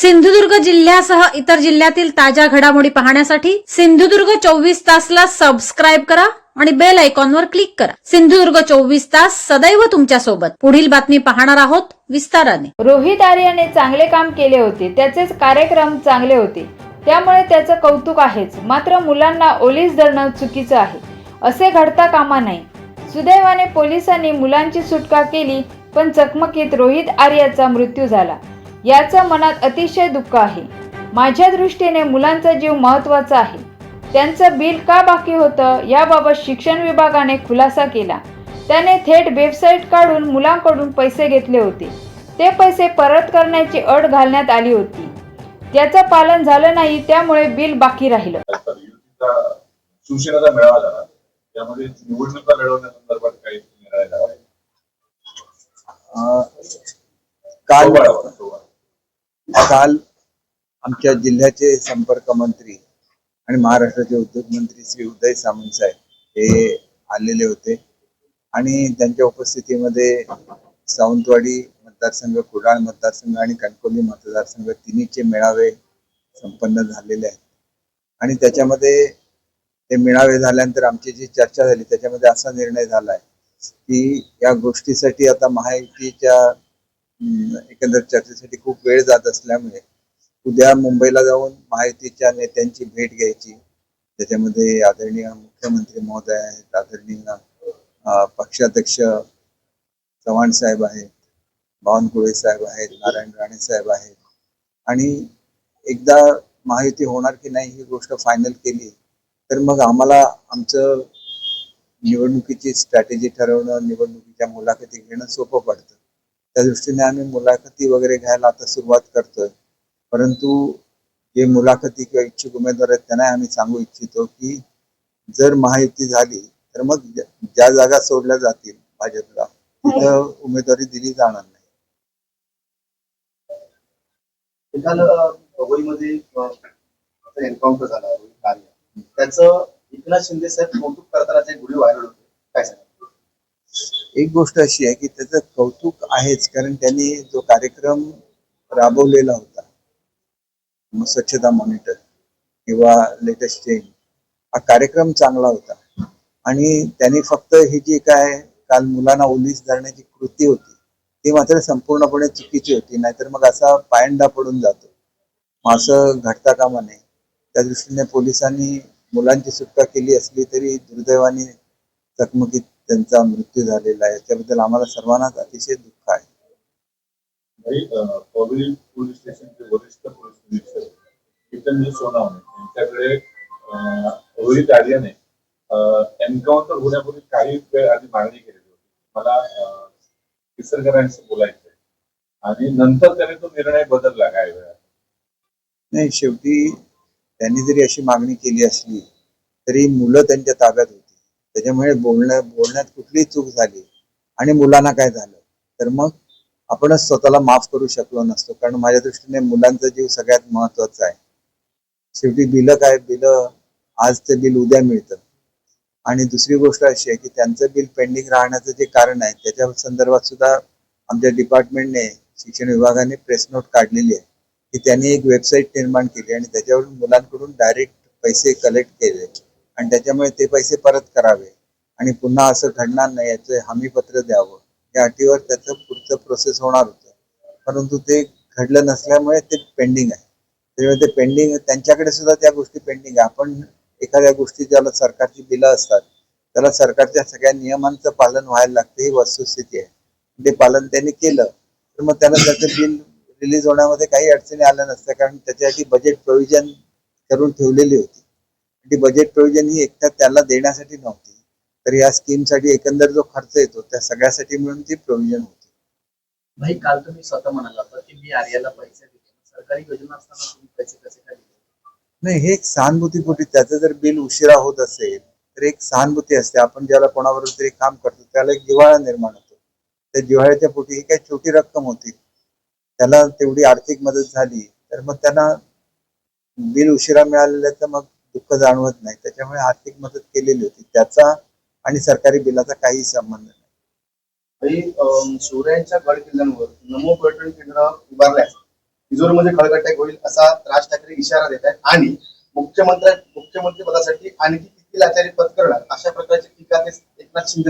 सिंधुदुर्ग जिल्ह्यासह इतर जिल्ह्यातील ताज्या घडामोडी पाहण्यासाठी सिंधुदुर्ग चोवीस तासला सबस्क्राईब करा आणि बेल आयकॉनवर क्लिक करा. सिंधुदुर्ग चोवीस तास सदैव तुमच्यासोबत. पुढील बातमी पाहणार आहोत विस्ताराने. रोहित आर्याने चांगले काम केले होते. त्याचेच कार्यक्रम चांगले होते. त्यामुळे त्याचं कौतुक आहेच. मात्र मुलांना ओलीस धरणं चुकीचं आहे. असे घडता कामा नाही सुदैवाने पोलिसांनी मुलांची सुटका केली पण चकमकीत रोहित आर्याचा मृत्यू झाला. याचं मनात अतिशय दुःख आहे. माझ्या दृष्टीने मुलांचा जीव महत्त्वाचा आहे. त्यांचं बिल का बाकी होतं याबाबत शिक्षण विभागाने खुलासा केला. त्याने थेट वेबसाईट काढून मुलांकडून पैसे घेतले होते. ते पैसे परत करण्याची अट घालण्यात आली होती. त्याचं पालन झालं नाही त्यामुळे बिल बाकी राहिलं. शिवसेनेचा मेळावा झाला. त्यामध्ये निवडणुका लढवण्यासंदर्भात काही निर्णय झाला. काल. काल आमच्या जिल्ह्याचे संपर्क मंत्री आणि महाराष्ट्राचे उद्योग मंत्री श्री उदय सामंत साहेब हे आलेले होते. आणि त्यांच्या उपस्थितीमध्ये सावंतवाडी मतदारसंघ कुडाळ मतदारसंघ आणि कणकोली मतदारसंघ तिन्हीचे मेळावे संपन्न झालेले आहेत. आणि त्याच्यामध्ये ते मेळावे झाल्यानंतर आमची जी चर्चा झाली त्याच्यामध्ये असा निर्णय झाला आहे की या गोष्टीसाठी आता महायुतीच्या एकंदर चर्चेसाठी खूप वेळ जात असल्यामुळे उद्या मुंबईला जाऊन महायुतीच्या नेत्यांची भेट घ्यायची. त्याच्यामध्ये आदरणीय मुख्यमंत्री महोदय आहेत आदरणीय पक्षाध्यक्ष चव्हाण साहेब आहेत बावनकुळे साहेब आहेत नारायण राणे साहेब आहेत. आणि एकदा महायुती होणार की नाही ही गोष्ट फायनल केली तर मग आम्हाला आमचं निवडणुकीची स्ट्रॅटेजी ठरवणं निवडणुकीच्या मुलाखती घेणं सोपं पडतं. त्या दृष्टीने आम्ही मुलाखती वगैरे घ्यायला आता सुरुवात करतोय. परंतु जे मुलाखती किंवा इच्छुक उमेदवार आहेत त्यांना आम्ही सांगू इच्छितो की जर महायुती झाली तर मग ज्या- जागा सोडल्या जातील भाजपला तिथं उमेदवारी दिली जाणार नाही. काल मुंबईमध्ये एन्काउंटर झाला त्याचं एकनाथ शिंदे साहेब कौतुक करताना जे व्हिडिओ व्हायरल होते एक गोष्ट अशी आहे की त्याचं कौतुक आहेच कारण त्यांनी जो कार्यक्रम राबवलेला होता स्वच्छता मॉनिटर किंवा लेटेस्ट चेंज हा कार्यक्रम चांगला होता. आणि त्यांनी फक्त ही जी काय काल मुलांना ओलीस धरण्याची कृती होती ती मात्र संपूर्णपणे चुकीची होती नाहीतर मग असा पायंडा पडून जातो. मग असं घडता कामा नये. त्या दृष्टीने पोलिसांनी मुलांची सुटका केली असली तरी दुर्दैवाने चकमकीत त्यांचा मृत्यू झालेला आहे. त्याबद्दल आम्हाला सर्वांनाच अतिशय दुःख आहे. पोलीस स्टेशनचे वरिष्ठ पोलीस निरीक्षक कितनजी सोनावणे यांच्याकडे अं, रोहित आर्याने एन्काउंटर होण्यापूर्वी काही वेळ आधी मागणी केलेली होती. मला आणि नंतर त्याने तो निर्णय बदलला काही वेळा नाही शेवटी त्यांनी जरी अशी मागणी केली असली तरी मुलं त्यांच्या ताब्यात होती. त्याच्यामुळे बोलण्या बोलण्यात कुठलीही चूक झाली आणि मुलांना काय झालं तर मग आपणच स्वतःला माफ करू शकलो नसतो. कारण माझ्या दृष्टीने मुलांचा जीव सगळ्यात महत्त्वाचा आहे. शेवटी बिलं काय बिलं आज ते बिल उद्या मिळतं. आणि दुसरी गोष्ट अशी आहे की त्यांचं बिल पेंडिंग राहण्याचं जे कारण आहे त्याच्या संदर्भात सुद्धा आमच्या डिपार्टमेंटने शिक्षण विभागाने प्रेस नोट काढलेली आहे की त्यांनी एक वेबसाईट निर्माण केली आणि त्याच्यावरून मुलांकडून डायरेक्ट पैसे कलेक्ट केले. आणि त्याच्यामुळे ते पैसे परत करावे. आणि पुन्हा असं घडणार नाही याचं हमीपत्र द्यावं. या अटीवर त्याचं पुढचं प्रोसेस होणार होतं. परंतु ते घडलं नसल्यामुळे ते पेंडिंग आहे. त्यामुळे ते पेंडिंग त्यांच्याकडे सुद्धा त्या गोष्टी पेंडिंग आहे. आपण एखाद्या गोष्टी ज्याला सरकारची बिलं असतात त्याला सरकारच्या सगळ्या नियमांचं पालन व्हायला लागतं ही वस्तुस्थिती आहे. ते पालन त्यांनी केलं तर मग त्याला त्याचं बिल रिलीज होण्यामध्ये काही अडचणी आल्या नसत्या कारण त्याच्यासाठी बजेट प्रोव्हिजन करून ठेवलेली होती. ती बजेट प्रोव्हिजन ही एकट्या त्याला देण्यासाठी नव्हती. तर या स्कीमसाठी एकंदर जो खर्च येतो त्या सगळ्यासाठी मिळून ती प्रोव्हिजन होती. भाई काल तुम्ही स्वतः म्हणाला होता की मी आर्याला पैसे दिले सरकारी योजना असताना तुम्ही पैसे कसे काय दिले नाही हे एक सहानुभूतीपोटी त्याचं जर बिल उशिरा होत असेल तर एक सहानुभूती असते. आपण ज्याला कोणाबरोबर तरी काम करतो त्याला एक जिव्हाळा निर्माण होतो. त्या जिव्हाळ्याच्या पोटी ही काही छोटी रक्कम होती. त्याला तेवढी आर्थिक मदत झाली तर मग त्यांना बिल उशिरा मिळालेल्याचं मग दुःख जाणवत नाही. त्याच्यामुळे आर्थिक मदत केलेली होती. त्याचा आणि सरकारी बिलाचा काही संबंध नाही. अं, शिवरायांच्या गड किल्ल्यांवर नमो पर्यटन केंद्र उभारले आहे तिजोरीमध्ये खळगट्टॅक होईल असा राज ठाकरे इशारा देत आहेत. आणि मुख्यमंत्री मुख्यमंत्री पदासाठी आणखी किती लाचारी पत्करणार अशा प्रकारची टीका ते एकनाथ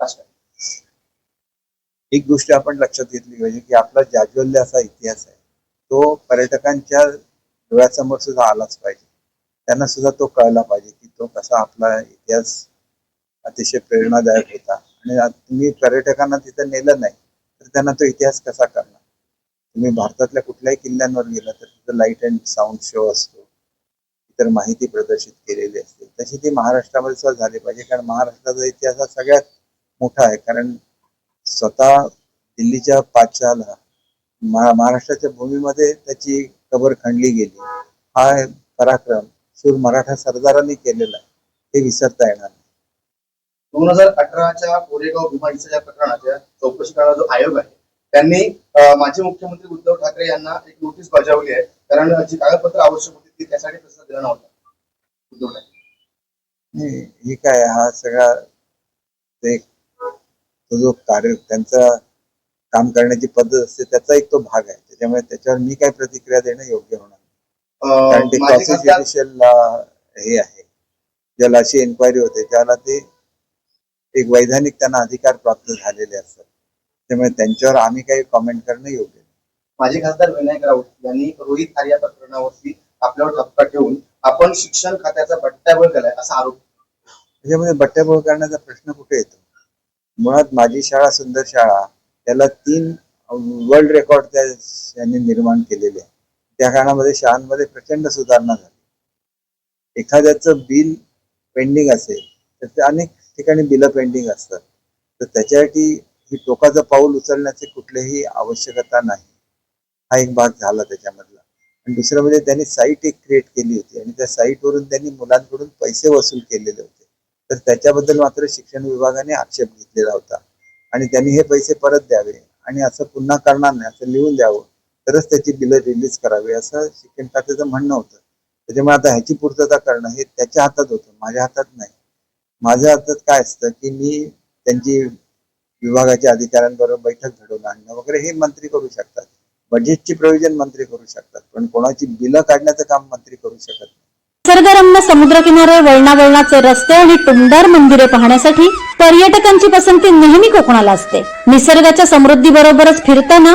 राज ठाकरे. एक गोष्ट आपण लक्षात घेतली पाहिजे की आपला जाज्वल्य असा इतिहास आहे. तो पर्यटकांच्या डोळ्यासमोर सुद्धा आलाच पाहिजे. त्यांना सुद्धा तो कळला पाहिजे की तो कसा आपला इतिहास अतिशय प्रेरणादायक होता. आणि तुम्ही पर्यटकांना तिथं नेलं नाही तर त्यांना तो इतिहास कसा करणार तुम्ही भारतातल्या कुठल्याही किल्ल्यांवर गेला तर तिथं लाइट अँड साऊंड शो असतो. इतर माहिती प्रदर्शित केलेली असते. तशी ती महाराष्ट्रामध्ये सुद्धा झाली पाहिजे कारण महाराष्ट्राचा इतिहास हा सगळ्यात मोठा आहे. कारण स्वतः दिल्लीच्या पाचशाला महाराष्ट्राच्या भूमीमध्ये त्याची कबर खणली गेली. हा पराक्रम शूर मराठा सरदारांनी केलेला आहे. हे विसरता येणार नाही. दोन हजार अठराच्या कोरेगाव भीमा हिंसाचार प्रकरणाच्या चौकशी करणारा जो आयोग आहे त्यांनी माजी मुख्यमंत्री उद्धव ठाकरे यांना एक नोटीस बजावली आहे. कारण जी कागदपत्र आवश्यक होती ती त्यासाठी प्रतिसाद दिला नव्हता. उद्धव ठाकरे. हे काय हा सगळा ते तो जो कार्य त्यांचा काम करण्याची पद्धत असते त्याचा एक तो भाग आहे. त्याच्यामुळे त्याच्यावर मी काय प्रतिक्रिया देणं योग्य होणार खासदार हे आहे. ज्याला अशी एन्क्वायरी होते त्याला ते एक वैधानिक त्यांना अधिकार प्राप्त झालेले असतात. त्यामुळे त्यांच्यावर आम्ही काही कॉमेंट करणं योग्य नाही. माजी खासदार विनायक राऊत यांनी रोहित आर्या प्रकरणावरती आपल्यावर ठपका ठेवून आपण शिक्षण खात्याचा बट्ट्याबळ केलाय असा आरोप त्याच्यामध्ये बट्ट्याबोळ करण्याचा प्रश्न कुठे येतो? मुळात माझी शाळा सुंदर शाळा त्याला तीन वर्ल्ड रेकॉर्ड त्या यांनी निर्माण केलेले आहे. त्या काळामध्ये शाळांमध्ये प्रचंड सुधारणा झाली. एखाद्याचं बिल पेंडिंग असेल तर ते अनेक ठिकाणी बिलं पेंडिंग असतात. तर त्याच्यासाठी ही टोकाचं पाऊल उचलण्याची कुठलीही आवश्यकता नाही. हा एक भाग झाला त्याच्यामधला. आणि दुसरं म्हणजे त्यांनी साईट एक क्रिएट केली होती आणि त्या साईटवरून त्यांनी मुलांकडून पैसे वसूल केलेले होते. तर त्याच्याबद्दल मात्र शिक्षण विभागाने आक्षेप घेतलेला होता. आणि त्यांनी हे पैसे परत द्यावे आणि असं पुन्हा करणार नाही असं लिहून द्यावं. तरच त्याची बिलं रिलीज करावी असं शिक्षण खात्याचं म्हणणं होतं. त्याच्यामुळे आता ह्याची पूर्तता करणं हे त्याच्या हातात होतं माझ्या हातात नाही. माझ्या हातात काय असतं की मी त्यांची विभागाच्या अधिकाऱ्यांबरोबर बैठक घडवून आणणं वगैरे हे मंत्री करू शकतात. बजेटची प्रयोजन मंत्री करू शकतात पण कोणाची बिलं काढण्याचं काम मंत्री करू शकत नाही. निसर्गरम्य समुद्रकिनारे वळणावळणाचे रस्ते आणि टुमदार मंदिरे पाहण्यासाठी पर्यटकांची पसंती नेहमी कोकणाला असते. निसर्गाच्या समृद्धीबरोबरच फिरताना